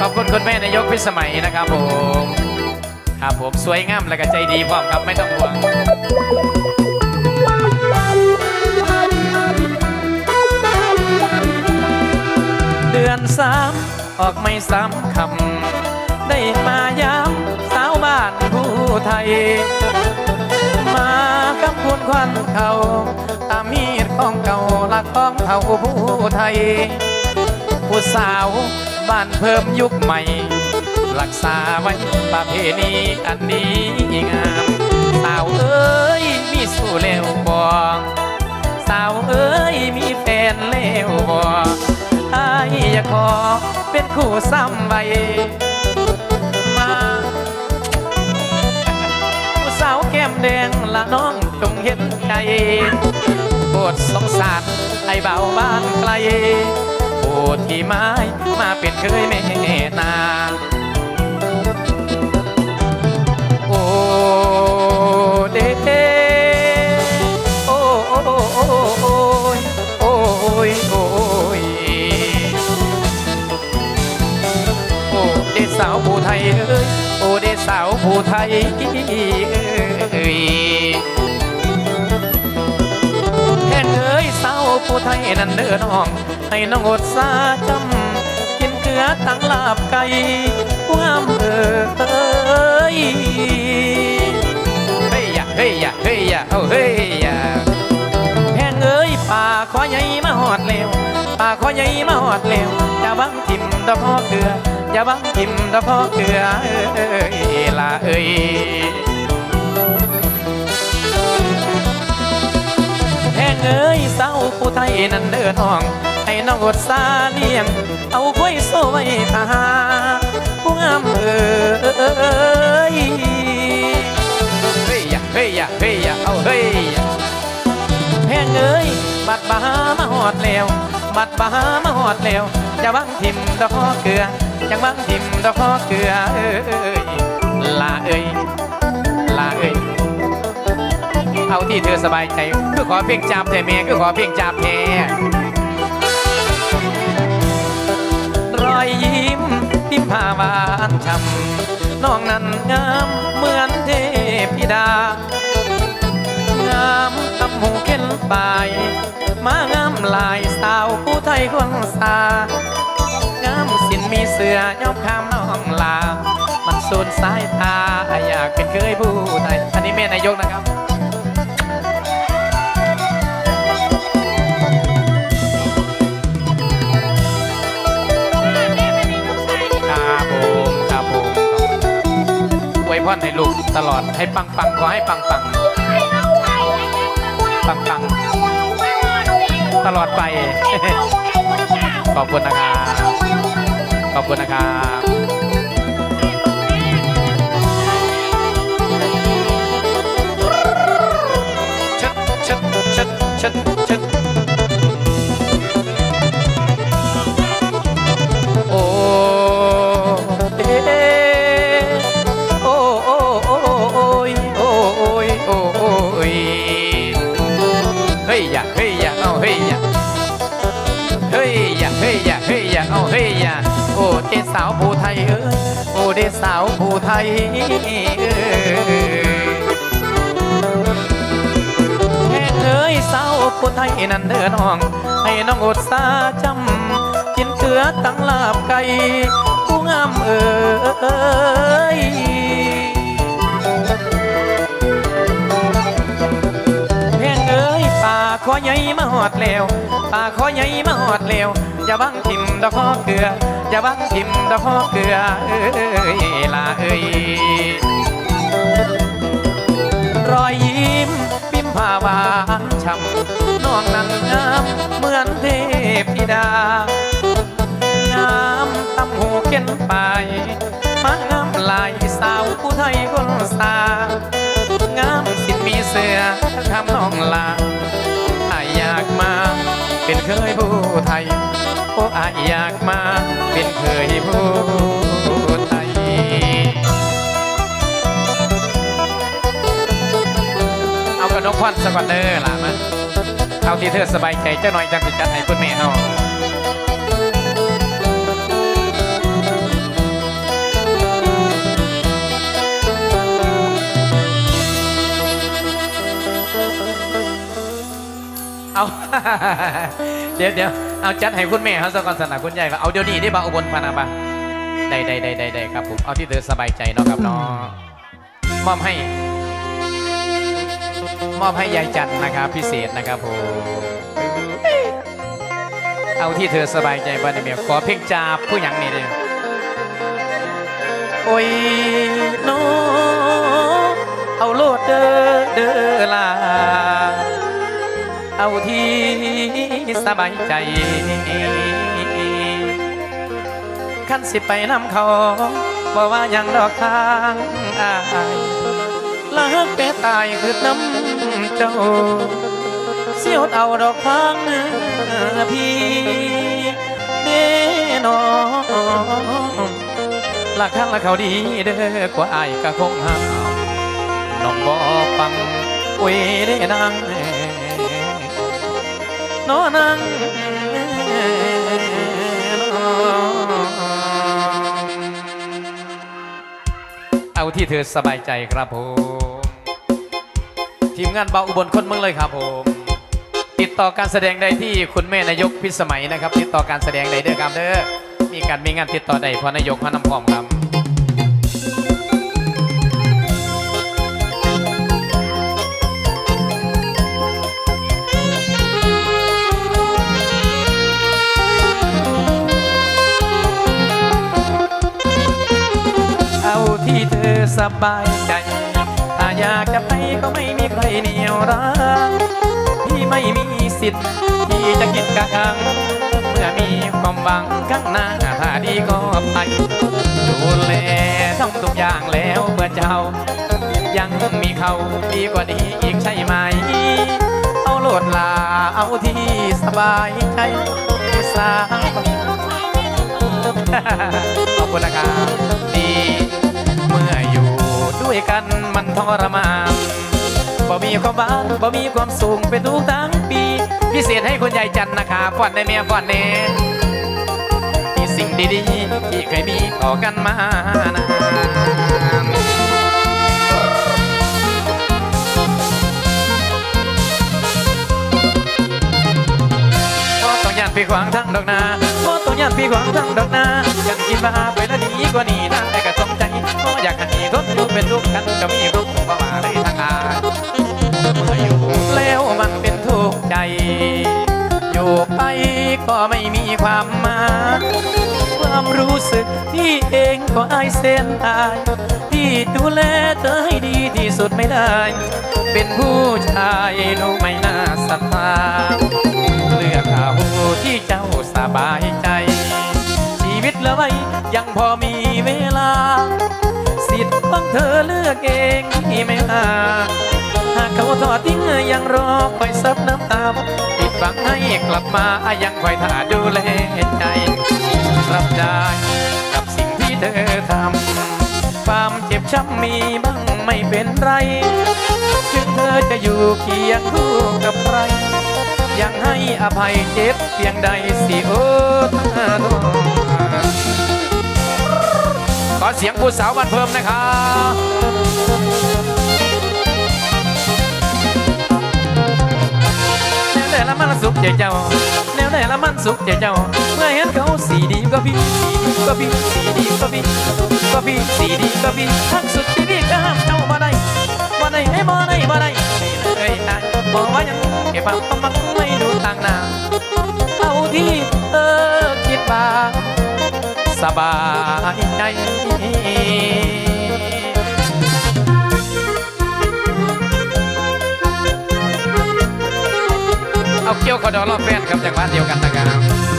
ขอบคุณคุณแม่นายกพิสมัยนะครับผมครับผมสวยงามและก็ใจดีพร้อมครับไม่ต้องห่วงเดือนสามออกไม่ซ้ำคำได้มาย้ำสาวบ้านผู้ไทย มากับคุณควันเขาตามมีดของเก่าลักของเขาผู้ไทย ผู้สาว บ้านเพิ่มยุคใหม่ รักษาไว้ประเพณีอันนี้งามสาวเอ้ยมีสู้เร็วบ่สาวเอ้ยมีแฟนเร็วบ่อายอยากขอเป็นคู่ซ้ำใบมาผู้สาวแก้มแดงละน้องจงเห็นใจปรดสงสารไอ้เบาบ้านไกล ดที่ไม้มาเป็นเคยแม่นาโอ้เดเดโอ้โอ้โอ้โอ้โอ้โอ้โอ้เดสาวผู้ไทยเอ้ยโอ้เดสาวผู้ไทยเอ้ยแห่เอ้ยสาวผู้ไทยนั่นเด้อน้อง ให้น้องอดสาจำกินเกลือตั้งลาบไก่ความเอ้ยเฮ้ยย่าเฮ้ยย่าเฮ้ยย่าเอาเฮ้ยย่าแห่งเอ้ยป่าขอใหญ่มาหอดเร็วป่าขอใหญ่มาหอดเร็วอย่าบังทิมตะพ่อเกลืออย่าบังทิมตะพ่อเกลือเอ้ยลาเอ้ยแห้งเอ้ยสาวผู้ไทยนั่นเดินห้อง ให้น้องอดสาเลียง เอาไว้โซไว้ทาผู้งามเอ้ยเฮ้ยย่าเฮ้ยย่าเฮ้ยย่าเอาเฮ้ยย่าแห้งเอ้ยบัดบามาหอดแล้ว บัดบามาหอดแล้วจะบังทิมดอกเกลือจังบังทิมดอกเกลือเอ้ยลาเอ้ยลาเอ้ยเอาที่เธอสบายใจ คือขอเพียงจามแท่แม่คือขอเพียงจามแท่ อยยิ้มพิมพาหวานช่ำน้องนั้นงามเหมือนเทพิดางามตำหูเข็นปลายมางามลายสาวผู้ไทยคนสางามสินมีเสือยอมข้ามน้องลา มันสูนสายตาอยากเป็นเคยผู้ไทยอันนี้แม่นายกนะครับ ตลอดให้ปังปังขอให้ปังปังปังปังตลอดไป ขอบคุณนะครับ ขอบคุณนะครับ เฮ้ยเฮ้ยยเอาเฮ้ยอย่าโอ้เดสาวผู้ไทยเอ้ยโอ้เดสาวผู้ไทยเอ้ยแห่เอ้ยสาวผู้ไทยนั่นเดินห้อง ให้น้องอดสาจำกินเกลือตั้งลาบไก่ผู้งามเอ้ยแห้งเอ้ยป่าขอใหญ่มาหอดแล้วป่าขอใหญ่มาหอดแล้ว อย่าบังทิมดอกข้อเกลืออย่าบังทิมดอกข้อเกลือเอ้ยลาเอ้ยรอยยิ้มพิมพาหวานช่ำน้องนั้นงามเหมือนเทพธิดางามตำหูเข็นไปมางามลายสาวผู้ไทยคนสางามสิมีเสือทำน้องลาอาอยากมา เป็นเคยผู้ไทย โอ้อาอยากมา เป็นเคยผู้อากระนกควันสกอนเดอร์ล่ะมาเอาที่เธอสบายใจเจ้าหน่อยจังสิจัดให้คุณแม่เฮาเอา ดี๋ยวเดี๋ยวเอาจัดให้คุณแม่เขาสักก่อนสนะคุณยายก็เอาเดี๋ยวนี้ได้บ่าอุบลพานาบะได้ได้ได้ได้ได้ครับผมเอาที่เธอสบายใจเนาะครับเนาะมอบให้มอบให้ยายจันทร์นะครับพิเศษนะครับผมเอาที่เธอสบายใจบ้านเมียขอเพลงจาบผู้หยังนี่เลยโอ้ยโนเอาโลดเด้อเด้อลา เอาที่สบายใจขั้นสิไปนำเขาบอกว่ายังดอกทางอายลักแปตายคือน้ำเจ้า เสียวเอาดอกทางพี่เด้นอลักข้างละเขาดีเด้อกว่าอายก็คงห้ามน้องบ่ฟังโอ้ยเด้นาง นอนังเอาที่เธอสบายใจครับผม ทีมงานเบาอุบลคนเมืองเลยครับผม ติดต่อการแสดงได้ที่คุณแม่นายกพิสมัยนะครับ ติดต่อการแสดงได้เด้อครับเด้อมีการมีงานติดต่อได้พราะนายกพระนำพร้อมครับ สบายใจ ถ้าอยากจะไปก็ไม่มีใครเหนียวรั้งพี่ไม่มีสิทธิ์ที่จะคิดกักขัง เมื่อมีความหวังข้างหน้าถ้าดีก็ไปดูแลต้งทุกอย่างแล้วเมื่อเจ้า ยังมีเขาดีกว่านี้อีกใช่ไหม เอาโลดลาเอาที่สบายใจสร้าง กันมันทรมานบ่มีความหวานบ่มีความสูงเป็นทุกทั้งปี พิเศษให้คุณยายจันนะครับฟอนในเมียฟอนเนมีสิ่งดีๆที่เคยมีต่อกันมานานบ่อย่านพี่ขวางทั้งดอกนาบ่ต้องย่านพี่ขวางทั้งดอกนา กันกินมาไปแล้วดีกว่านี้นะแต่ก็สมใจ บ่อยากให้ทนอยู่เป็นทุกข์กันก็มีรูปบ่มาเลยทางอายเมื่ออยู่แล้วมันเป็นทุกข์ใจ อยู่ไปก็ไม่มีความหมายความรู้สึกที่เองก็อายเส้นอายที่ดูแลเธอให้ดีที่สุดไม่ได้ เป็นผู้ชายลูกไม่น่าศรัทธาเลือกเอาที่เจ้าสบายใจ ตเหลือไว้ ยังพอมีเวลา สิทธิ์ของเธอเลือกเองที่ไม่มาหากเขาทอดทิ้งยังรอคอยซับน้ำตาปิดบังให้กลับมายังคอยท่าดูแลใจรับได้กับสิ่งที่เธอทำความเจ็บช้ำมีบ้างไม่เป็นไร ถึงเธอจะอยู่เคียงคู่กับใคร ยังให้อภัยเจ็บเพียงใดสิโอ้เธอโทษขอเสียงผู้สาวบันเพิ่มนะครับแนวไหนละมันสุขใจเจ้าแนวไหนละมันสุขใจเจ้า เมื่อเห็นเขาสีดีก็พี่สีดีก็พี่สีดีก็พี่ก็พี่สีดีก็พี่ทั้งสุดที่พี่ก็ห้ามเจ้ามาได้มาได้ให้มาได้มาได้ เลยได้บอกว่ายังเก็บปากต้องมักไม่ดูทางหน้าเอาที่เธอคิดบ้างสบายใจเอาเกี่ยวขอดอรอแฟนครับจากบ้านเดียวกันนะครับ